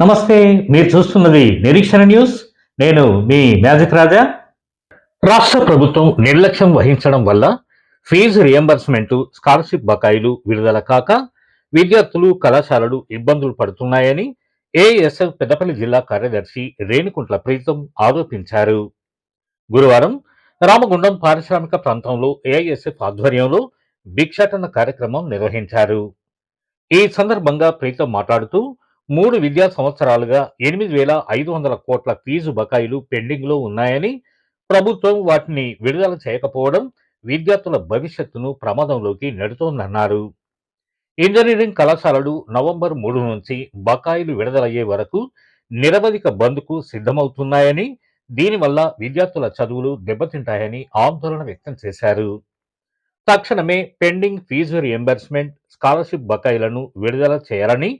నమస్తే మీరు చూస్తున్నది నిరీక్షణ న్యూస్. నేను మీ మ్యాజిక్ రాజా. రాష్ట్ర ప్రభుత్వం నిర్లక్ష్యం వహించడం వల్ల ఫీజు రియంబర్స్మెంట్ స్కాలర్షిప్ బకాయిలు విడుదల కాక విద్యార్థులు కళాశాలలు ఇబ్బందులు పడుతున్నాయని ఏఎస్ఎఫ్ పెద్దపల్లి జిల్లా కార్యదర్శి రేణుకుంట్ల ప్రీతం ఆరోపించారు. గురువారం రామగుండం పారిశ్రామిక ప్రాంతంలో ఏఐఎస్ఎఫ్ ఆధ్వర్యంలో భిక్షాటన కార్యక్రమం నిర్వహించారు. ఈ సందర్భంగా ప్రీతం మాట్లాడుతూ మూడు విద్యా సంవత్సరాలుగా ఎనిమిది వేల ఐదు వందల కోట్ల ఫీజు బకాయిలు పెండింగ్లో ఉన్నాయని ప్రభుత్వం వాటిని విడుదల చేయకపోవడం విద్యార్థుల భవిష్యత్తును ప్రమాదంలోకి నెడుతోందన్నారు. ఇంజనీరింగ్ కళాశాలలు నవంబర్ మూడు నుంచి బకాయిలు విడుదలయ్యే వరకు నిరవధిక బంద్కు సిద్ధమవుతున్నాయని దీనివల్ల విద్యార్థుల చదువులు దెబ్బతింటాయని ఆందోళన వ్యక్తం చేశారు. తక్షణమే పెండింగ్ ఫీజు రియంబర్స్మెంట్ స్కాలర్షిప్ బకాయిలను విడుదల చేయాలని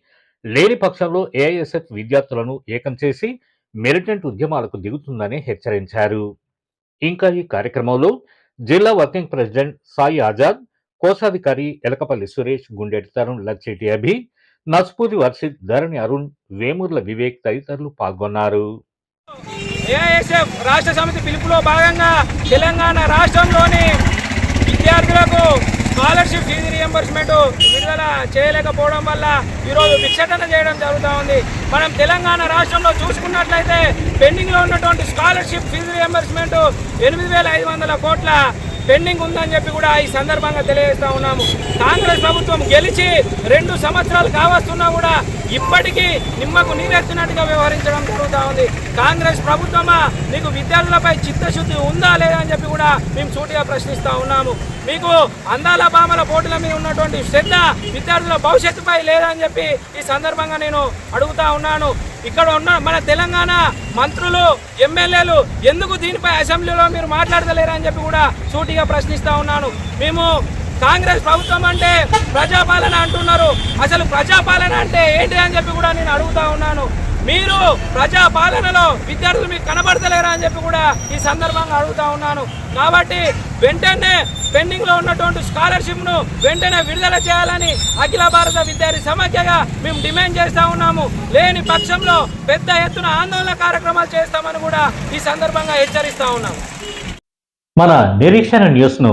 లేని పక్షంలో ఏఐఎస్ఎఫ్ విద్యార్థులను ఏకం చేసి మిలిటెంట్ ఉద్యమాలకు దిగుతుందని హెచ్చరించారు. ఇంకా ఈ కార్యక్రమంలో జిల్లా వర్కింగ్ ప్రెసిడెంట్ సాయి ఆజాద్ కోశాధికారి ఎలకపల్లి సురేష్ గుండెటి తరుణ్ లచ్చేటి అభి నస్పూరి వర్షిత్ ధరణి అరుణ్ వేమూర్ల వివేక్ తదితరులు పాల్గొన్నారు. ఏఐఎస్ఎఫ్ రాష్ట్ర సమితి పిలుపులో భాగంగా తెలంగాణ రాష్ట్రంలోని విద్యార్థులకు స్కాలర్షిప్ ఫీజు రియంబర్స్మెంట్ విడుదల చేయలేకపోవడం వల్ల ఈరోజు విక్షటన చేయడం జరుగుతూ ఉంది. మనం తెలంగాణ రాష్ట్రంలో చూసుకున్నట్లయితే పెండింగ్లో ఉన్నటువంటి స్కాలర్షిప్ ఫీజు రియంబర్స్మెంట్ ఎనిమిది వేల ఐదు వందల కోట్ల పెండింగ్ ఉందని చెప్పి కూడా ఈ సందర్భంగా తెలియజేస్తా ఉన్నాము. కాంగ్రెస్ ప్రభుత్వం గెలిచి రెండు సంవత్సరాలు కావస్తున్నా కూడా ఇప్పటికీ నిమ్మకు నీరెత్తినట్టుగా వ్యవహరించడం జరుగుతూ ఉంది. కాంగ్రెస్ ప్రభుత్వమా నీకు విద్యార్థులపై చిత్తశుద్ధి ఉందా లేదా అని చెప్పి కూడా మేము సూటిగా ప్రశ్నిస్తూ ఉన్నాము. మీకు అందాల బామల పోటీల మీద ఉన్నటువంటి శ్రద్ధ విద్యార్థుల భవిష్యత్తుపై లేదా అని చెప్పి ఈ సందర్భంగా నేను అడుగుతా ఉన్నాను. ఇక్కడ ఉన్న మన తెలంగాణ మంత్రులు ఎమ్మెల్యేలు ఎందుకు దీనిపై అసెంబ్లీలో మీరు మాట్లాడతలేరని చెప్పి కూడా సూటిగా ప్రశ్నిస్తూ ఉన్నాను. మేము కాంగ్రెస్ ప్రభుత్వం అంటే ప్రజాపాలన అంటున్నారు. అసలు ప్రజాపాలన అంటే ఏంటి అని చెప్పి కూడా నేను అడుగుతా ఉన్నాను. మీరు ప్రజా పాలనలో విద్యార్థులు మీకు కనబడతలేరా అని చెప్పి కూడా ఈ సందర్భంగా అడుగుతా ఉన్నాను. కాబట్టి వెంటనే పెండింగ్లో ఉన్నటువంటి స్కాలర్షిప్ను వెంటనే విడుదల చేయాలని అఖిల భారత విద్యార్థి సమాఖ్యగా మేము డిమాండ్ చేస్తూ ఉన్నాము. లేని పక్షంలో పెద్ద ఎత్తున ఆందోళన కార్యక్రమాలు చేస్తామని కూడా ఈ సందర్భంగా హెచ్చరిస్తూ ఉన్నాము. మన నిరీక్షణ న్యూస్ను